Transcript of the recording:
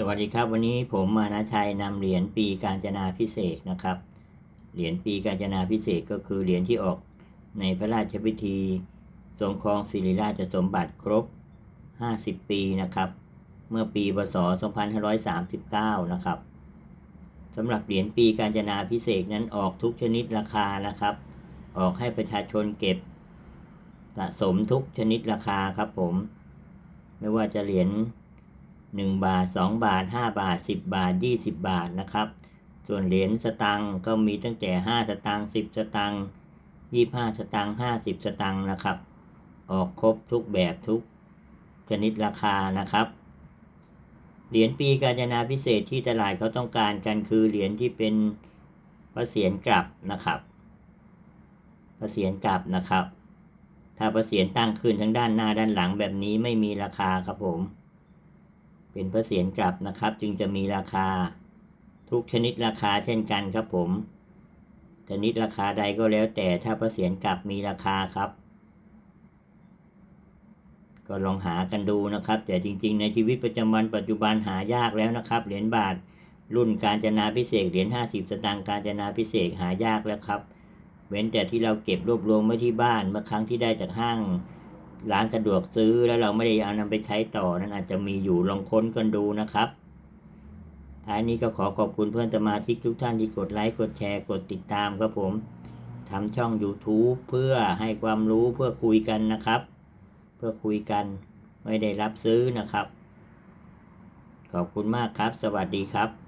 สวัสดีครับ วันนี้ผมมานะชัยนำเหรียญปีการจนาพิเศษนะครับ เหรียญปีการจนาพิเศษก็คือเหรียญที่ออกในพระราชพิธีทรงครองศิริราชสมบัติครบ 50 ปีนะครับ เมื่อปีพศ 2539 นะครับสำหรับเหรียญปีการจนาพิเศษนั้นออกทุกชนิดราคานะครับ ออกให้ประชาชนเก็บสะสมทุกชนิดราคาครับผม ไม่ว่าจะเหรียญ 1 บาท 2 บาท 5 บาท 10 บาท 20 บาทนะครับ ส่วนเหรียญสตังค์ก็มีตั้งแต่ 5 สตังค์10 สตังค์25 สตังค์50 สตังค์นะครับ ออกครบทุกแบบทุกชนิดราคานะครับ เหรียญปีกาญจนาพิเศษที่ตลาดเขาต้องการกันคือเหรียญที่เป็นพระเศียรกลับนะครับพระเศียรกลับนะครับ ถ้าพระเศียรตั้งขึ้นทั้งด้านหน้าด้านหลังแบบนี้ไม่มีราคาครับผม เป็นพระเศียรกลับนะครับ จึงจะมีราคาทุกชนิดราคาเช่นกันครับผมชนิดราคาใดก็แล้วแต่ถ้าพระเศียรกลับมีราคาครับ ก็ลองหากันดูนะครับ แต่จริง ๆ ในชีวิตประจำวันปัจจุบันหายากแล้วนะครับ เหรียญบาท รุ่นการจนาพิเศษเหรียญ50 สตางค์การจนาพิเศษหายากแล้วครับ เว้นแต่ที่เราเก็บรวบรวมไว้ที่บ้านเมื่อครั้งที่ได้จากห้าง ร้านสะดวกซื้อแล้วเราไม่ได้เอานำไปใช้ต่อนั้นอาจจะมีอยู่ลองค้นกันดูนะครับท้ายนี้ก็ขอขอบคุณเพื่อนสมาชิกทุกท่านที่กดไลค์กดแชร์กดติดตามครับผมทำช่อง YouTube เพื่อให้ความรู้เพื่อคุยกันนะครับ เพื่อคุยกันไม่ได้รับซื้อนะครับ ขอบคุณมากครับ สวัสดีครับ